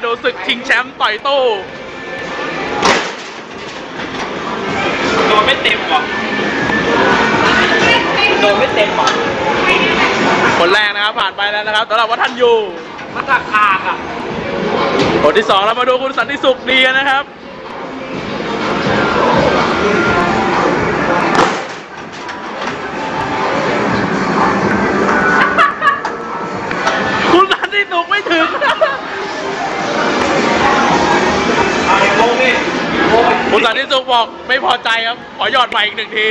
นี้เราจะมาดูศึกชิงแชมป์ต่อยตู้โดนไม่เต็มหรอโดนไม่เต็มหรอคนแรกนะครับผ่านไปแล้วนะครับสำหรับวัฒนยูมันถักคางอะคนที่สองเรามาดูคุณสันติสุขดีกันนะครับคุณสันติสุขไม่ถึง สันติสุขบอกไม่พอใจครับ ขอหยอดใหม่อีกหนึ่งที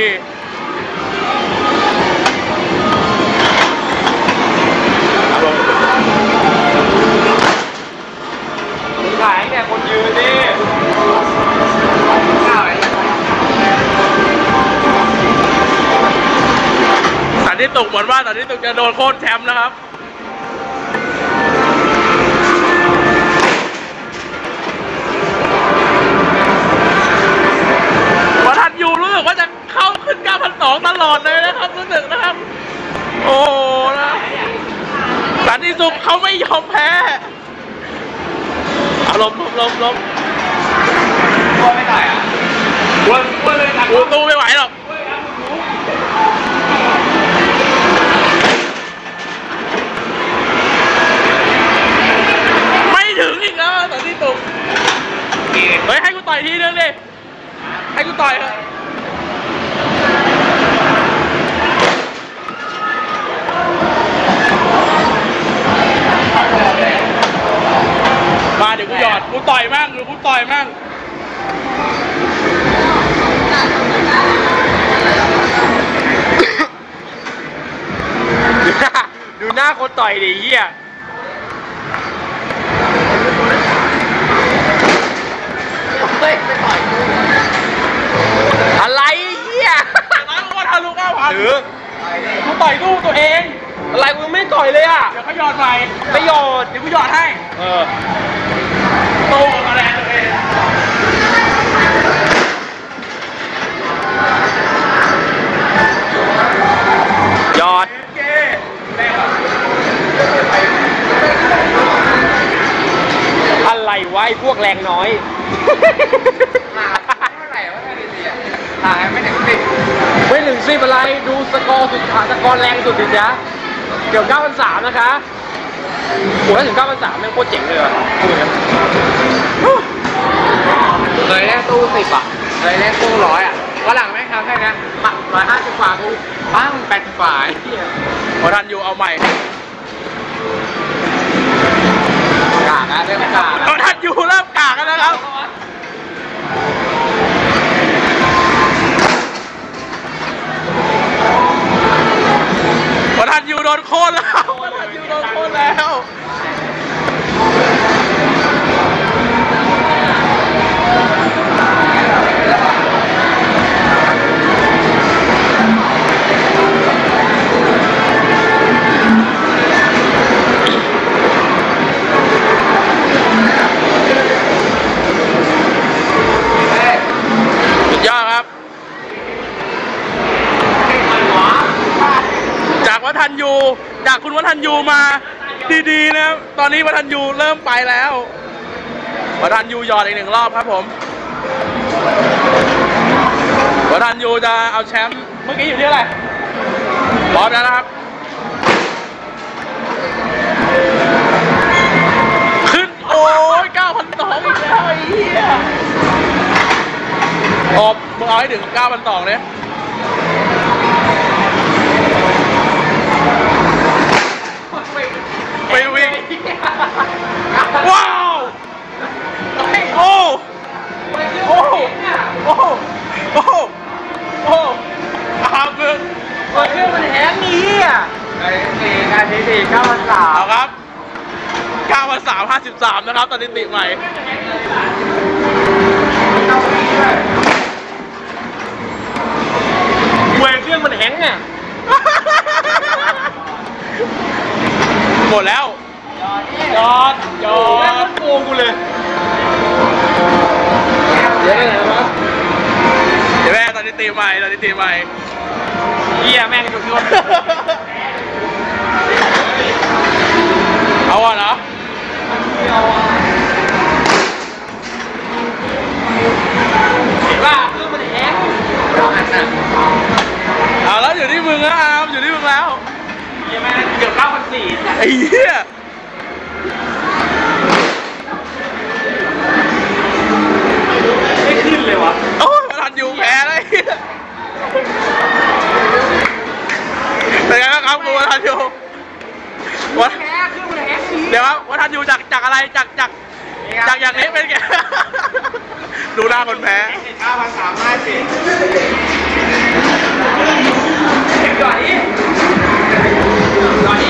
ขายเนี่ยคนยืนดิข้าวไอ้สันติสุขเหมือนว่าสันติสุขจะโดนโค่นแชมป์นะครับ ขึ้น9,200ตลอดเลยนะครับรู้สึกนะครับ โอ้โหนะสันติสุขเขาไม่ยอมแพ้อารมณ์ลมลมลมโง่ไม่ได้อะอ้วนอ้วนเลยนะกูตู้ไม่ไหวหรอกไม่ถึงอีกแล้วสันติสุขเฮ้ยให้กูต่อยทีนึงดิให้กูต่อยเถอะมาเดี๋ยวกูหยอด กูต่อยมั่งหรือกูต่อยมั่ง ดูหน้า คนต่อยดิเฮียเฮ้ยไปต่อยกูอะไรเฮียน้อยกูว่าทะลุเก้าพันหรือกูต่อยตู้ตัวเอง อะไรกูยังไม่ต่อยเลยอะ เดี๋ยวเขาหยอดใหม่ประโยชน์เดี๋ยวกูหยอดให้ เออ วะไอ้พวกแรงน้อยถ่ายไม่ถึงสิบไม่ถึงสิบอะไรดูสกอร์สุดท้ายสกอร์แรงสุดดิจ๊ะเกี่ยว9 3 0นะคะโอ้ถ้าถึง9 3 0 0แม่งโคตรเจ๋งเลยอะเคยแลกตู้สิบอะเคยแลกตู้ร้อยอะวันหลังไม่ทำแค่นี้ร้อยห้าสิบกว่ากูป้ามึงแปดสิบกว่าไอ้เหี้ยพอทันอยู่เอาใหม่ กากนะเริ่มกากพอทันอยู่เริ่มกากกันนะครับ จากวันยูจากคุณวัฒนยูมาดีๆนะครับตอนนี้วัฒนยูเริ่มไปแล้ววัฒนยูหยอดอีกหนึ่งรอบครับผมวัฒนยูจะเอาแชมป์เมื่อกี้อยู่ที่อะไรพร้อมแล้วนะครับ ขึ้นโอ้ย9,200อีกแล้วไอ้เหี้ยอบมึงเอาให้ถึง9,200เนี่ย สี่นาทีสี่เก้าพันสามเอาครับ9,353 นะครับสถิติใหม่เวยเครื่องมันแฮงอะหมดแล้วยอดยอแม่งดโกงกูเลยเดี๋ยวไหนวะเดี๋ยวแม่สถิติใหม่สถิติใหม่เฮียแม่งดูที่ว่า เอาากอะไรจากจากจากอย่างนี้เป็นไง ดูหน้าคนแพ้ก่อนนี้ก่อนนี้